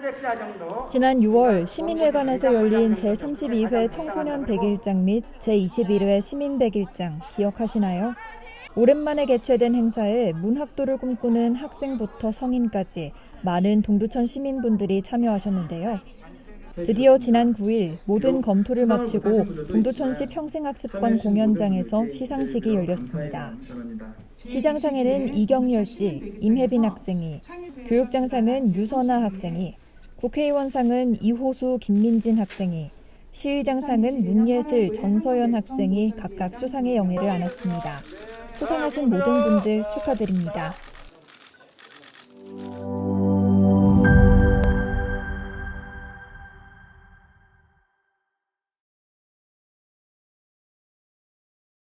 300자 정도 지난 6월 시민회관에서 열린 제32회 청소년 100일장 및 제21회 시민 100일장 기억하시나요? 오랜만에 개최된 행사에 문학도를 꿈꾸는 학생부터 성인까지 많은 동두천 시민분들이 참여하셨는데요. 드디어 지난 9일 모든 검토를 마치고 동두천시 평생학습관 공연장에서 시상식이 열렸습니다. 시장상에는 이경열 씨, 임혜빈 학생이, 교육장상은 유선아 학생이, 국회의원상은 이호수 김민진 학생이, 시의장상은 문예슬 전서연 학생이 각각 수상의 영예를 안았습니다. 수상하신 모든 분들 축하드립니다.